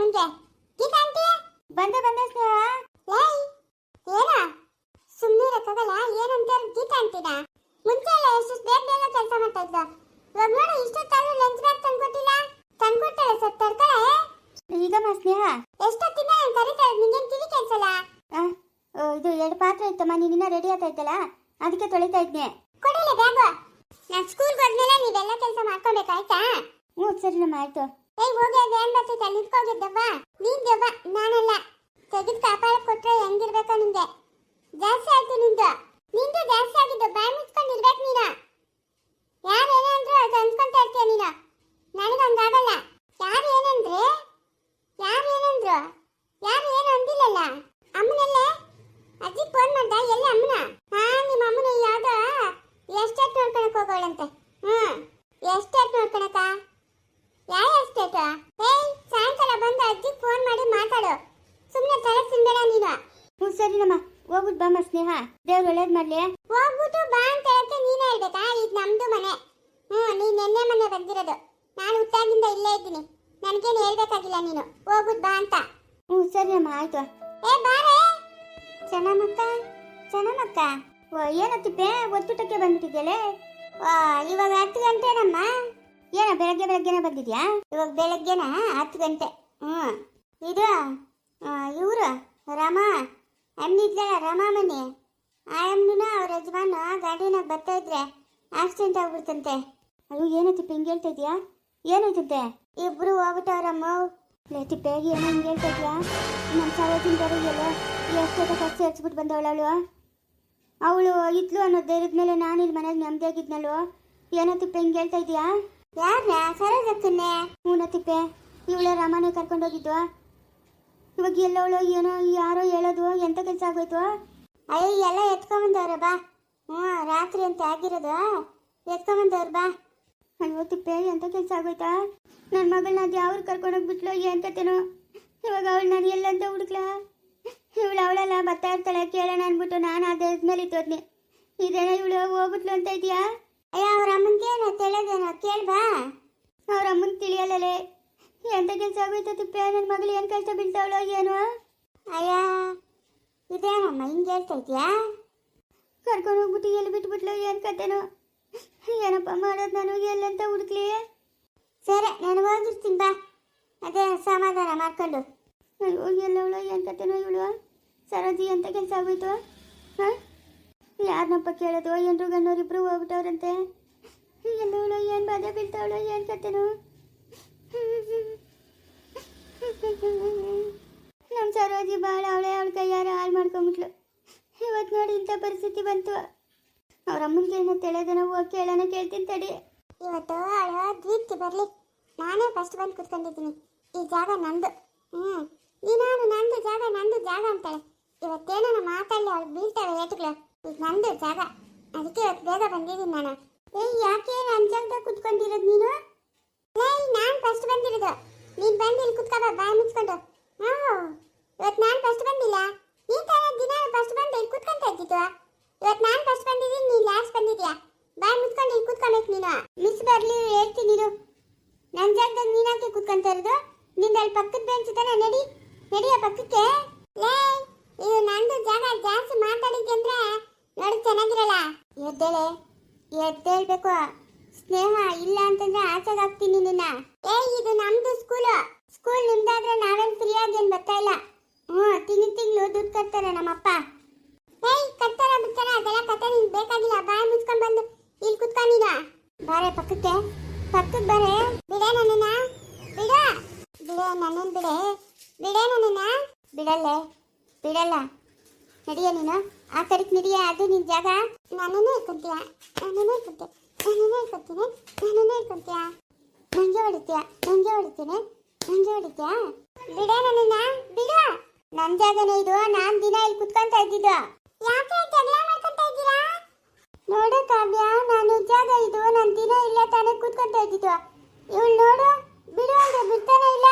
ಮುಂದೆ. ಗೀತಾ ಆಂಟಿ ಬಂದೆ ಬಂದೆ ಸ್ನೇಹ. ಲೈ ಏನ? ಸುಮ್ಮನೆ ಇರಕ್ಕಾಗಲ್ಲ ಏನಂತ ಗೀತಾ ಅಂತೀನ ಮುಂಚೆ ಎಲ್ಲ ಎಷ್ಟು ಬೇಗ ಬೇಗ ಕೆಲಸ ಮಾಡ್ತಾ ಇದ್ದ ಇವಾಗ ನೋಡಿ ಇಷ್ಟೊತ್ತಾದ್ರೂ ಲಂಚ್ ಬ್ಯಾಗ್ ತಂದ್ಕೊಟ್ಟಿಲ್ಲ. ತಂದ್ಕೊಟ್ಟಾಳೆ ಸ್ವಲ್ಪ ಈಗ ಈಗಮ್ಮ ಸ್ನೇಹ? ಎಷ್ಟೊತ್ತಿನ ನಾನು ಕರೀತಾಳೆ ನಿಂಗೇನು ಕಿವಿ ಕೆಲಸಲ್ಲ ಇದು ಎರಡು ಪಾತ್ರೆ ಇತ್ತಮ್ಮ ನೀನಿನ್ನ ರೆಡಿ ಆಗ್ತಾ ಇದ್ದಲ್ಲ? ಅದಕ್ಕೆ ತೊಳಿತಾ ಇದ್ನೆ. ಕೊಡಿಲ್ಲ ಬ್ಯಾಗು ನಾನು ಸ್ಕೂಲ್ಗೆ ಹೋದ್ಮೇಲೆ ನೀವೆಲ್ಲ ಕೆಲಸ ಮಾಡ್ಕೊಬೇಕಾಯ್ತಾ ಹ್ಞೂ ಸರಿನಮ್ಮ ಆಯ್ತು. ಏಯ್, ಹೋಗಿ ವ್ಯಾನ್ ಬರ್ತೈತೆ ನಿಂತ್ಕೋಗಿದ್ದವ್ವ ನೀನ್ ದೆವ್ವ, ನಾನಲ್ಲ. ತೆಗೆದು ಕಾಪಾಡ ಕೊಟ್ರೆ ಹೆಂಗಿರ್ಬೇಕ ನಿಂಗೆ. ಜಾಸ್ತಿ ಆಯ್ತು ನಿಂದು. ನಿಂದು ಜಾಸ್ತಿ ಆಗಿದ್ದು ಬಾಯ್ ಮುಚ್ಕೊಂಡು ಇರ್ಬೇಕು ನೀನು. ಯಾರು ಏನೇ ಅಂದ್ರು ಅದು ಅನ್ಕೊಂತ ಇರ್ತೀಯ ನೀನು. ನನಗೆ ಹಂಗಾಗಲ್ಲ ಯಾರು ಏನಂದ್ರೆ ಯಾರು ಏನಂದ್ರು ಯಾರು ಏನು ಅಂದಿಲ್ಲಲ್ಲ ಅಮ್ಮನಲ್ಲ ಅಜ್ಜಿ ಫೋನ್ ಮಾಡ್ದ ಎಲ್ಲಿ ಅಮ್ಮನ ಹಾ ನಿಮ್ಮ ಅಮ್ಮನ ಯಾವ್ದೋ ಎಷ್ಟೇಟ್ ನೋಡ್ಕೊಳಕ್ ಹೋಗೋಳಂತೆ ಹ್ಮ್ ಎಷ್ಟೇಟ್ ನೋಡ್ಕೊಳಕ ಯಾವ ಎಸ್ಟೇಟ್ ಏಯ್ ಸಾಯಂಕಾಲ ಬಂದು ಅಜ್ಜಿ ಫೋನ್ ಮಾಡಿ ಮಾತಾಡು ಸುಮ್ಮನೆ ತಲೆ ತಿನ್ಬೇಡ ನೀನು. ಹ್ಞೂ ಸರಿನಮ್ಮ ಹೋಗ್ಬಿಟ್ಟು ಬಾಮ್ಮ ಸ್ನೇಹ. ದೇವ್ರು ಒಳ್ಳೇದ್ ಮಾಡಲಿ ಹೋಗ್ಬಿಟ್ಟು ಬಾ ಅಂತ ಹೇಳಕ್ಕೆ ನೀನೇ ಹೇಳ್ಬೇಕಾ? ಇದು ನಮ್ದು ಮನೆ. ಹ್ಞೂ ನೀನ್ ನೆನ್ನೆ ಮನೆ ಬಂದಿರೋದು. ನಾನು ಹುಟ್ಟಾಗಿಂದ ಇಲ್ಲೇ ಇದ್ದೀನಿ. ನನಗೇನು ಹೇಳ್ಬೇಕಾಗಿಲ್ಲ ನೀನು. ಹೋಗ್ಬಿಟ್ಟು ಬಾ ಅಂತ. ಹ್ಞೂ ಸರಿನಮ್ಮ ಆಯ್ತು. ಏ ಬಾರೇ ಚೆನ್ನಮ್ಮಕ್ಕ? ಚೆನ್ನಮ್ಮಕ್ಕ? ಓ ಏನೋ ತಿಪ್ಪೆ? ಒತ್ತುಟಕ್ಕೆ ಬಂದ್ಬಿಟ್ಟಿದ್ಯಲೆ ಇವಾಗ ಹತ್ತು ಗಂಟೆನಮ್ಮ. ಏನ ಬೆಳಗ್ಗೆ ಬೆಳಗ್ಗೆನೆ ಬಂದಿದ್ಯಾ? ಇವಾಗ ಬೆಳಗ್ಗೆನ? ಹತ್ತು ಗಂಟೆ. ಹ್ಞೂ. ಇದು ಇವರು ರಮ. ಅಮ್ಮಿದ್ಲಲ್ಲ ರಾಮ ಮನೆ. ಆ ಅಮ್ಮನ ಅವ್ರ ಯಜಮಾನ ಗಾಡಿನಾಗ ಬರ್ತಾ ಇದ್ರೆ ಆಕ್ಸಿಡೆಂಟ್ ಆಗ್ಬಿಡ್ತಂತೆ. ಅಯ್ಯೋ ಏನೋ ತಿಪ್ಪೆ ಹಿಂಗೆ ಹೇಳ್ತಾ ಇದೆಯಾ? ಏನಾಯ್ತಂತೆ? ಇಬ್ರು ಹೋಗ್ಬಿಟ್ಟವ್ರಮ್ಮ ಲೇ ಏನೋ ಹಿಂಗೆ ಹೇಳ್ತಾ ಇದೆಯಾ? ನಮ್ಮ ಸರೋಜಿನ ಬರೀಯಲ್ಲ ಎಷ್ಟೊತ್ತ ಕಷ್ಟ ಹಚ್ಬಿಟ್ಟು ಬಂದವಳು ಅವಳು. ಅವಳು ಇದ್ಲು ಅನ್ನೋ ಧೈರ್ಯದ ಮೇಲೆ ನಾನು ಇಲ್ಲಿ ಮನೆಗೆ ನೆಮ್ಮದಿಯಾಗಿದ್ನಲ್ವ ಏನೋ ತಿಪ್ಪೆ ಹಿಂಗೆ ಹೇಳ್ತಾ ಇದೆಯಾ? ಯಾರ ಸರೋಜಕ್ಕನ್ನೇ ಹ್ಞೂ ತಿಪ್ಪೆ. ಇವಳೆ ರಾಮನೇ ಕರ್ಕೊಂಡು ಹೋಗಿದ್ವಾ ಇವಾಗ ಎಲ್ಲವಳು ಏನೋ ಯಾರೋ ಹೇಳೋದು, ಎಂತ ಕೆಲಸ ಆಗೋಯ್ತು? ಅಯ್ಯೋ, ಎಲ್ಲ ಎತ್ಕೊಂಬಂದವ್ರೆ, ಬಾ. ಹ್ಞೂ, ರಾತ್ರಿ ಅಂತ ಆಗಿರೋದು. ಎತ್ಕೊಂಬಂದವ್ರು, ಬಾ. ಅಯ್ಯೋ, ತಿಪ್ಪೆ, ಎಂತ ಕೆಲಸ ಆಗೋಯ್ತಾ? ನನ್ನ ಮಗಳನ್ನ ಅದು ಯಾವ್ರು ಕರ್ಕೊಂಡೋಗ್ಬಿಟ್ಲು ಏನು ಕತೆನೋ? ಇವಾಗ ಅವಳು ನಾನು ಎಲ್ಲಂತ ಹುಡುಕ್ಲಾ? ಇವಳು ಅವಳೆಲ್ಲ, ಬರ್ತಾ ಇರ್ತಾಳೆ, ಕೇಳೋಣ ಅಂದ್ಬಿಟ್ಟು ನಾನು ಅದೇ ಮೇಲೆ ಇದ್ದೋದ್ನಿ ಇದೇನ ಇವಳು ಹೋಗ್ಬಿಟ್ಲು ಅಂತ ಇದೆಯಾ? ಅಯ್ಯ, ಅವ್ರ ಅಮ್ಮನ್ಗೇನು ತಿಳಿಯೋದೇನೋ ಕೇಳ್ಬಾ ಅವ್ರ ಅಮ್ಮನ ತಿಳಿಯಲ್ಲಲೇ. ಎಂತ ಕೆಲಸ ಆಗೋಯ್ತು ತಿಪ್ಪೆ ನನ್ನ ಮಗಳು ಏನು ಕಷ್ಟ ಬೀಳ್ತಾವಳೋ ಏನೋ? ಅಯ್ಯ ಇದೇನಮ್ಮ ಹಿಂಗೆ ಹೇಳ್ತಾ ಇದೆಯಾ ಕರ್ಕೊಂಡು ಹೋಗ್ಬಿಟ್ಟು ಎಲ್ಲಿ ಬಿಟ್ಬಿಟ್ಲು ಏನು ಕತೆನೋ? ಏನಪ್ಪ ಮಾಡೋದು ನಾನು ಎಲ್ಲಂತ ಹುಡುಕ್ಲಿ? ಸರಿ ನಾನು ಹೋಗಿರ್ತೀನಿ ಬಾ. ಅದೇ ಸಮಾಧಾನ ಮಾಡ್ಕೊಂಡು. ಅಯ್ಯೋ ಎಲ್ಲವಳು ಏನು ಕತೆನೋ ಇವಳು ಸರೋಜಿ ಎಂತ ಕೆಲಸ ಆಗೋಯ್ತು? ಹಾಂ? ಯಾರನ್ನಪ್ಪ ಕೇಳೋದು? ಏನ್ರು ಗಣ್ಣವ್ರಿಬ್ರು ಹೋಗ್ಬಿಟ್ಟವ್ರಂತೆ? ಎಲ್ಲವಳು ಏನು ಬಾಧೆ ಬೀಳ್ತಾವಳು ಏನು ಕತೆನೋ? ನಮ್ಮ ಸರೋಜಿ ಭಾಳ ಅವಳೆ, ಅವಳ ಕೈಯಾರ ಹಾಳು ಮಾಡ್ಕೊಂಬಿಟ್ಲು. ಇವತ್ತು ನೋಡಿ ಇಂಥ ಪರಿಸ್ಥಿತಿ ಬಂತು. ಅವ್ರ ಅಮ್ಮನಿಗೆ ಏನೋ ತಿಳಿಯೋದನ ಹೋಗಿ ಕೇಳೋಣ ಕೇಳ್ತೀನಿ ತಡಿ. ಇವತ್ತು ಅವಳು ದೀಪ್ತಿ ಬರಲಿ. ನಾನೇ ಫಸ್ಟ್ ಬಂದು ಕುತ್ಕೊಂಡಿದ್ದೀನಿ. ಈ ಜಾಗ ನಂದು. ಹ್ಞೂ ನೀನಾನು ನಂದು ಜಾಗ ನಂದು ಜಾಗ ಅಂತಾಳೆ. ಇವತ್ತೇನೋ ಮಾತಾಡಲಿ ಅವಳು ಬೀಳ್ತಾಳೆ ಏಟುಗಳು ಈಗ ನಂದು ಜಾಗ. ಅದಕ್ಕೆ ಇವತ್ತು ಬೇಗ ಬಂದಿದ್ದೀನಿ ನಾನು. ಏಯ್, ಯಾಕೆ ನನ್ನ ಜಾಗದಾಗ ಕುತ್ಕೊಂಡಿರೋದು ನೀನು? ನಾನು ಫಸ್ಟ್ ಬಂದಿರೋದು. ನೀನು ಬಂದು ಇಲ್ಲಿ ಕುತ್ಕೊಬ ಬಾಯಿ ಮುಚ್ಕೊಂಡು. ಹ್ಞೂ. ಇವತ್ತು ನಾನು ಫಸ್ಟ್ ಬಂದಿಲ್ಲ. ನೀನು ತಾನೇ ದಿನ ಫಸ್ಟ್ ಬಂದು ಇಲ್ಲಿ ಕುತ್ಕೊಂತ ಇದ್ದಿದ್ದು. ಇವತ್ತು ನಾನು ಫಸ್ಟ್ ಬಂದಿದ್ದೀನಿ, ನೀನು ಲಾಸ್ಟ್ ಬಂದಿದ್ಯಾ? ಬಾಯಿ ಮುಚ್ಕೊಂಡು ಇಲ್ಲಿ ಕುತ್ಕೊಬೇಕು ನೀನು. ಮಿಸ್ ಬರಲಿ ಹೇಳ್ತೀನಿ ಇರು ನನ್ನ ಜಾಗದಾಗ ನೀನಾಕೆ ಕುತ್ಕೊಂತ ಇರೋದು? ನಿಂದ ಅಲ್ಲಿ ಪಕ್ಕದ ಬೆಂಚ್ ತಾನೆ ನಡಿ. ನಡಿಯ ಪಕ್ಕಕ್ಕೆ. ಲೇ, ಇದು ನಂದು ಜಾಗ ಜಾಸ್ತಿ ಮಾತಾಡಿದ್ದೆ ಅಂದ್ರೆ ನೋಡಿ ಚೆನ್ನಾಗಿರಲ್ಲ. ಎದ್ದೇಳೆ, ಎದ್ದೇಳ್ಬೇಕು. ಸ್ನೇಹ ಇಲ್ಲ ಅಂತಂದ್ರೆ ಆಚೆಗೆ ಹಾಕ್ತೀನಿ ನಿನ್ನ. ಏ, ಇದು ನಮ್ದು ಸ್ಕೂಲು ಸ್ಕೂಲ್ ನಿಮ್ದಾದ್ರೆ ನಾವೇನ್ ಫ್ರೀ ಆಗೇನ್ ಬರ್ತಾ ಇಲ್ಲ? ಹ್ಞೂ, ತಿಂಗಳು ತಿಂಗಳು ದುಡ್ಡು ಕಟ್ತಾರೆ ನಮ್ಮಪ್ಪ. ಏಯ್, ಕಟ್ತಾರ ಬಿಡ್ತಾರ? ಅದೆಲ್ಲ ಕತೆ ನಿನ್ ಬೇಕಾಗಿಲ್ಲ. ಬಾಯ್ ಮುಚ್ಕೊಂಡ್ ಬಂದು ಇಲ್ಲಿ ಕುತ್ಕೊಂಡಿನ ನೀನು. ಬಾರೆ, ಪಕ್ಕಕ್ಕೆ. ಪಕ್ಕಕ್ಕೆ ಬಾರೆ. ಬಿಡ ನನ್ನ ಬಿಡ. ಬಿಡ ನನ್ನನ್ ಬಿಡೆ. ಬಿಡ ನನ್ನ ಬಿಡಲ್ಲೇ. ಬಿಡಲ್ಲ. ನಡಿಯ ನೀನು. ಆ ಕಡೆಗೆ ನಡಿಯ. ಅದು ನಿನ್ ಜಾಗ. ನನ್ನನ್ನೇ ಕುಂತಿಯ? ನನ್ನನ್ನೇ ಇಟ್ಕೊಂತೀನಿ ಇಟ್ಕೊಂತೀಯ ನಂಗೆ ಹೊಡಿತೀಯ? ನಂಗೆ ಹೊಡಿತೀನಿ. ನಂಗೆ ಹೊಡಿತೀಯ? ಬಿಡೆ ನನ್ನ ಬಿಡ ನನ್ ಜಾಗನೇ ಇದು. ನಾನ್ ದಿನ ಇಲ್ಲಿ ಕುತ್ಕೊಂತ ಇದ್ದಿದ್ದು. ಯಾಕೆ ಜಗಳ ಮಾಡ್ಕೊಂತ ಇದ್ದೀರಾ? ನೋಡು ಕಾವ್ಯ ನಾನು ಜಾಗ ಇದು. ನಾನು ದಿನ ಇಲ್ಲೇ ತಾನೇ ಕೂತ್ಕೊಂತ ಇದ್ದಿದ್ದು. ಇವಳು ನೋಡು. ಬಿಡು ಅಂದ್ರೆ ಬಿಡ್ತಾನೆ ಇಲ್ಲ?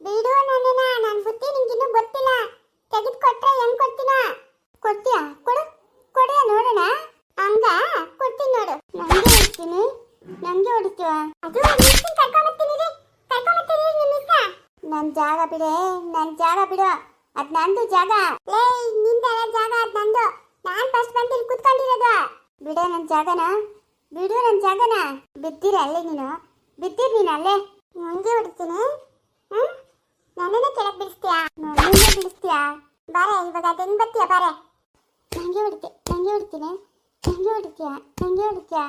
ಬಿಡು ಜಗಳ ತೆಗೆದು ಕೊಟ್ರೆ ಹೆಂಗ್ ಕೊಡ್ತೀನ? ಕೊಡ್ತೀಯಾ? ಕೊಡು. ಕೊಡೆ ನೋಡೋಣ. ಹಂಗ? ಕೊಡ್ತೀನಿ ನೋಡು. ನಂಗೆ ಹೊಡಿತೀನಿ. ನಂಗೆ ಹೊಡಿತೀವ ಅದು ಕರ್ಕೊಂಬತ್ತೀನಿ ಕರ್ಕೊಂಬತ್ತೀನಿ ನಿಮ್ಮ ನನ್ನ ಜಾಗ ಬಿಡೇ. ನನ್ನ ಜಾಗ ಬಿಡು. ಅದ್ ನಂದು ಜಾಗ. ಲೇ ನಿಂದೆಲ್ಲ ಜಾಗ, ಅದ್ ನಂದು. ನಾನ್ ಫಸ್ಟ್ ಬಂದು ಇಲ್ಲಿ ಕುತ್ಕೊಂಡಿರೋದು. ಬಿಡು ನನ್ನ ಜಾಗನ. ಬಿಡು ನನ್ನ ಜಾಗನ. ಬಿದ್ದಿರ ಅಲ್ಲೇ ನೀನು. ಬಿದ್ದಿರ್ ನೀನು ಅಲ್ಲೇ. ನಂಗೆ ಹೊಡಿತೀನಿ. ಹ್ಞೂ ನನ್ನನ್ನೇ ಕೆಳಗೆ ಬಿಡಿಸ್ತೀಯಾ? ನಿನ್ನೆ ಬಿಡಿಸ್ತೀಯಾ? ಬಾರೆ, ಇವಾಗ ಅದು ಹೆಂಗ್ ಬರ್ತೀಯ ಬಾರೆ? ನಂಗೆ ಹೊಡಿತೆ, ನಂಗೆ ಹೊಡಿತೀನಿ, ನಂಗೆ ಹೊಡಿತೀಯ ನಂಗೆ ಹೊಡಿತೀಯ?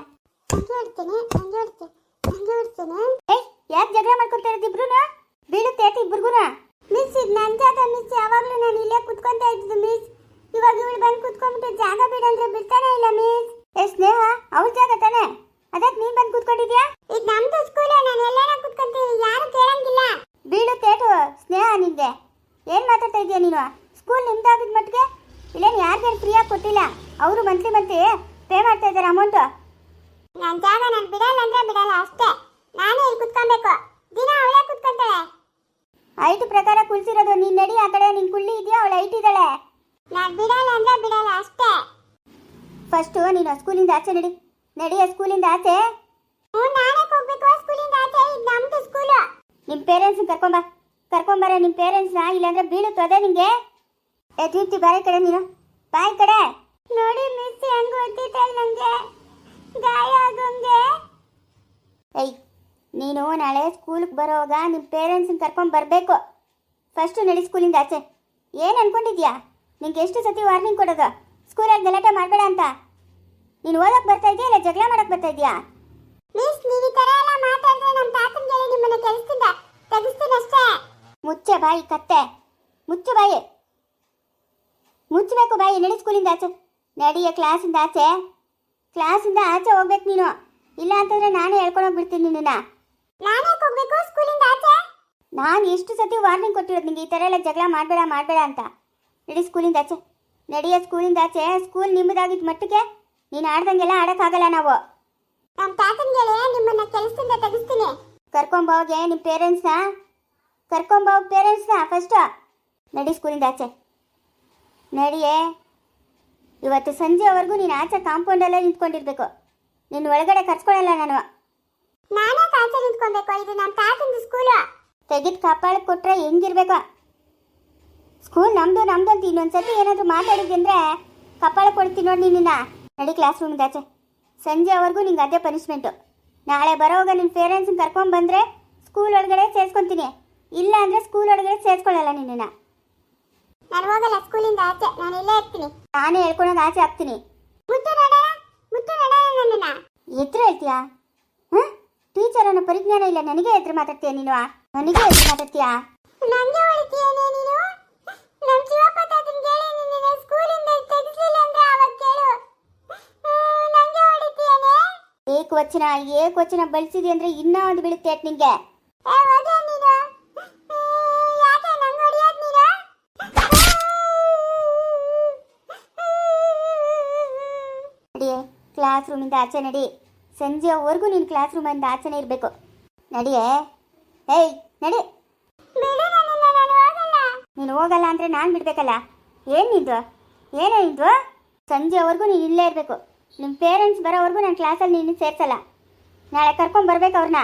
ನಂಗೆ ಹೊಡಿತೀನಿ ನಂಗೆ ಹೊಡಿತೀನಿ ನಂಗೆ ಹೊಡಿತೀನಿ. ಏಯ್ ಯಾಕೆ ಜಗಳ ಮಾಡ್ಕೊತಾ ಇರೋದು ಇಬ್ರುನ? ಬೀಳುತ್ತೆ ಯಾಕೆ ಇಬ್ರಿಗೂನ? ಮಿಸ್, ಇದು ನನ್ನ ಜಾಗ ಮಿಸ್. ಯಾವಾಗಲೂ ನಾನು ಇಲ್ಲೇ ಕುತ್ಕೊಂತ ಇದ್ದು ಮಿಸ್. ಇವಾಗ ಇವಳು ಬಂದು ಕುತ್ಕೊಂಡ್ಬಿಟ್ಟು ಜಾಗ ಬಿಡಂದ್ರೆ ಬಿಡ್ತಾನೆ ಇಲ್ಲ ಮಿಸ್? ಏ, ಸ್ನೇಹ, ಅವ್ಳ ಜಾಗ ತಾನೆ? ಅದಕ್ಕೆ ನೀನ್ ಬಂದು ಕುತ್ಕೊಂಡಿದ್ಯಾ? ಇದು ನಮ್ದು ಸ್ಕೂಲು ನಾನು ಎಲ್ಲಾರ ಕುತ್ಕೊಂತೀನಿ ಯಾರು ಕೇಳಂಗಿಲ್ಲ. ಬೀಳುತ್ತೆ ಕೇಟು ಸ್ನೇಹ ನಿಂದೆ. ಏನು ಮಾತಾಡ್ತಾ ಇದೀಯ ನೀನು? ಸ್ಕೂಲ್ ನಿಮ್ದಾಗಿದ್ ಮಟ್ಟಿಗೆ ಇಲ್ಲೇನು ಯಾರಿಗೇನು ಫ್ರೀಯಾಗಿ ಕೊಟ್ಟಿಲ್ಲ? ಅವರು ಮಂತ್ಲಿ ಮಂತ್ಲಿ ಪೇ ಮಾಡ್ತಾ ಇದ್ದಾರೆ ಅಮೌಂಟು ನನ್ನ ಜಾಗ ನಾನು ಬಿಡಲ್ಲ ಅಂದ್ರೆ ಬಿಡಲ್ಲ ಅಷ್ಟೇ. ನಾನೇ ಇಲ್ಲಿ ಕುತ್ಕೊಬೇಕು. ದಿನ ಅವಳೇ ಕುತ್ಕೊಂತಾಳೆ. ಐಟು ಪ್ರಕಾರ ಕುಳ್ಸಿರೋದು ನೀನು ನಡಿ ಆ ಕಡೆ ನಿನ್ ಕುಳ್ಳಿ ಇದೆಯಾ ಅವಳು ಐಟ್ ಇದ್ದಾಳೆ? ನಾನು ಬಿಡಲ್ಲ ಅಂದ್ರೆ ಬಿಡಲ್ಲ ಅಷ್ಟೇ. ಫಸ್ಟು ನೀನು ಸ್ಕೂಲಿಂದ ಆಚೆ ನಡಿ. ನಡಿಯ ಸ್ಕೂಲಿಂದ ಆಚೆ. ಹ್ಞೂ ನಾನೇ ಹೋಗ್ಬೇಕು ಸ್ಕೂಲಿಂದ ಆಚೆ. ಇದು ನಮ್ದು ಸ್ಕೂಲು ನಿಮ್ಮ ಪೇರೆಂಟ್ಸ್ ಕರ್ಕೊಂಬ ಕರ್ಕೊಂಬರ ನಿಮ್ಮ ಪೇರೆಂಟ್ಸ್ನ ಇಲ್ಲಾಂದ್ರೆ ಬೀಳುತ್ತೆ ಅದೇ ನಿಂಗೆ? ಏ ದೀಪ್ತಿ ಬಾರೆ ಕಡೆ ನೀನು. ಬಾಯ್ ಕಡೆ. ನೋಡಿ ಮಿಸ್ ಹೆಂಗ್ ಹೊಡ್ತಿದ್ದಾಳೆ ನನಗೆ ಗಾಯ ಆಗೋಂಗೆ. ಏಯ್, ನೀನು ನಾಳೆ ಸ್ಕೂಲ್ಗೆ ಬರೋವಾಗ ನಿಮ್ಮ ಪೇರೆಂಟ್ಸ್ನ ಕರ್ಕೊಂಡು ಬರಬೇಕು. ಫಸ್ಟು ನಡಿ ಸ್ಕೂಲಿಂದ ಆಚೆ. ಏನು ಅನ್ಕೊಂಡಿದ್ಯಾ? ನಿಂಗೆ ಎಷ್ಟು ಸತಿ ವಾರ್ನಿಂಗ್ ಕೊಡೋದು? ಸ್ಕೂಲಲ್ಲಿ ಗಲಾಟೆ ಮಾಡಬೇಡ ಅಂತ. ನೀನು ಓದಕ್ಕೆ ಬರ್ತಾ ಇದೆಯಾ ಇಲ್ಲ ಜಗಳ ಮಾಡಕ್ಕೆ ಬರ್ತಾ ಇದೆಯಾ? ಮಿಸ್ ನೀವು ಈ ಥರ ಎಲ್ಲ ಮಾತಾಡಿದ್ರೆ ನಮ್ಮ ತಾತನ ಹೇಳಿ ನಿಮ್ಮನ್ನ ಕೆಲಸದಿಂದ ತೆಗಿಸ್ತೀನಿ ಅಷ್ಟೇ ಮುಚ್ಚೆ ಬಾಯಿ ಕತ್ತೆ. ಮುಚ್ಚು ಬಾಯಿ. ಮುಚ್ಚಬೇಕು ಬಾಯಿ ನಡಿ ಸ್ಕೂಲಿಂದ ಆಚೆ. ನಡಿಯ ಕ್ಲಾಸಿಂದ ಆಚೆ. ಕ್ಲಾಸಿಂದ ಆಚೆ ಹೋಗ್ಬೇಕು ನೀನು. ಇಲ್ಲ ಅಂತಂದ್ರೆ ನಾನೇ ಹೇಳ್ಕೊಂಡೋಗಿ ಬಿಡ್ತೀನಿ ನಿನ್ನ ನಾನೇ ಹೋಗ್ಬೇಕು? ಸ್ಕೂಲಿಂದ ಆಚೆ? ನಾನು ಎಷ್ಟು ಸತಿ ವಾರ್ನಿಂಗ್ ಕೊಟ್ಟಿರೋದು ನಿಂಗೆ? ಈ ಥರ ಎಲ್ಲ ಜಗಳ ಮಾಡಬೇಡ ಮಾಡಬೇಡ ಅಂತ. ನಡಿ ಸ್ಕೂಲಿಂದ ಆಚೆ. ನಡೆಯ ಸ್ಕೂಲಿಂದ ಆಚೆ. ಸ್ಕೂಲ್ ನಿಮ್ಮದಾಗಿದ್ದ ಮಟ್ಟಿಗೆ. ನೀನು ಆಡ್ದಂಗೆಲ್ಲ ಆಡೋಕ್ಕಾಗಲ್ಲ ನಾವು. ನಮ್ಮ ತಾತನ ಹೇಳಿ ನಿಮ್ಮನ್ನ ಕೆಲಸದಿಂದ ತೆಗಿಸ್ತೀನಿ. ಕರ್ಕೊಂಬೋಗೆ ನಿಮ್ಮ ಪೇರೆಂಟ್ಸ್ನ ಕರ್ಕೊಂಬೋಗಿ ಪೇರೆಂಟ್ಸ್ನ ಫಸ್ಟು ನಡಿ ಸ್ಕೂಲಿಂದ ಆಚೆ. ನಡಿಯೇ. ಇವತ್ತು ಸಂಜೆವರೆಗೂ ನೀನು ಆಚೆ ಕಾಂಪೌಂಡಲ್ಲೇ ನಿಂತ್ಕೊಂಡಿರ್ಬೇಕು. ನಿನ್ನ ಒಳಗಡೆ ಕರ್ಸ್ಕೊಳಲ್ಲ ನಾನು. ನಾನೇ ಆಚೆ ನಿಂತ್ಕೊಬೇಕು. ಇದು ನಮ್ಮ ತಾತನ ಸ್ಕೂಲು ತೆಗೆದು ಕಾಪಾಳಕ್ಕೆ ಕೊಟ್ರೆ ಹೆಂಗಿರ್ಬೇಕು? ಸ್ಕೂಲ್ ನಮ್ದು ನಮ್ದು ಅಂತ ಇನ್ನೊಂದ್ಸತಿ ಏನಾದರೂ ಮಾತಾಡಿದ್ದೆ ಅಂದರೆ ಕಪಾಳ ಕೊಡ್ತೀನಿ ನೋಡಿ ನಿನ್ನ ನಡಿ ಕ್ಲಾಸ್ ರೂಮ್ದಾಚೆ ಸಂಜೆವರೆಗೂ ನಿಂಗೆ ಅದೇ ಪನಿಷ್ಮೆಂಟು ನಾಳೆ ಬರೋವಾಗ ನಿನ್ನ ಪೇರೆಂಟ್ಸ್ನ ಕರ್ಕೊಂಡು ಬಂದರೆ ಸ್ಕೂಲ್ ಒಳಗಡೆ ಸೇರಿಸ್ಕೊತೀನಿ. ಇಲ್ಲ ಅಂದರೆ ಸ್ಕೂಲ್ ಒಳಗಡೆ ಸೇರಿಸ್ಕೊಳ್ಳಲ್ಲ ನಿನ್ನನ್ನು. ನಾನು ಹೋಗಲ್ಲ ಸ್ಕೂಲಿಂದ ಆಚೆ. ನಾನು ಇಲ್ಲೇ ಇರ್ತೀನಿ. ನಾನೇ ಹೇಳ್ಕೊಳೋದು ಆಚೆ ಆಗ್ತೀನಿ ಎತ್ರ ಹೇಳ್ತೀಯಾ? ಹಾಂ ಟೀಚರ್ ಅನ್ನೋ ಪರಿಜ್ಞಾನ ಇಲ್ಲ. ನನಗೆ ಎದುರು ಮಾತಾಡ್ತೀಯ ನೀನು? ನನಗೆ ಎದುರು ಮಾತಾಡ್ತೀಯಾ? ನಂಗೆ ಹೊಡಿತೀಯೇನೆ ನೀನು ನಮ್ಮ ಶಿವಪ್ಪ ತಾತನ ಹೇಳಿ ನಿನ್ನ ಸ್ಕೂಲಿಂದ ತೆಗಿಸ್ಲಿಲ್ಲ ಅಂದ್ರೆ ಅವಾಗ ಕೇಳು ಹ್ಮ್, ನಂಗೆ ಹೊಡಿತೀಯೇನೆ ಏಕವಚನ ಏಕವಚನ ಬಳಸಿದಿ ಅಂದ್ರೆ ಇನ್ನೂ ಒಂದು ಬೀಳುತ್ತೆ ಅಟ್ ನಿಂಗೆ. ಕ್ಲಾಸ್ ರೂಮಿಂದ ಆಚೆ ನಡಿ. ಸಂಜೆವರೆಗೂ ನೀನು ಕ್ಲಾಸ್ ರೂಮಿಂದ ಆಚೆನೇ ಇರಬೇಕು. ನಡಿಯೇ ಏಯ್, ನಡಿ. ನೀನು ಹೋಗಲ್ಲ ಅಂದ್ರೆ ನಾನು ಬಿಡ್ಬೇಕಲ್ಲ. ಏನು ನಿಂದು? ಏನೇ ನಿಂದು? ಸಂಜೆವರೆಗೂ ನೀನು ಇಲ್ಲೇ ಇರಬೇಕು. ನಿಮ್ಮ ಪೇರೆಂಟ್ಸ್ ಬರೋವರೆಗೂ ನಾನು ಕ್ಲಾಸಲ್ಲಿ ನೀನು ಸೇರ್ಸಲ್ಲ. ನಾಳೆ ಕರ್ಕೊಂಡು ಬರ್ಬೇಕು ಅವ್ರನ್ನ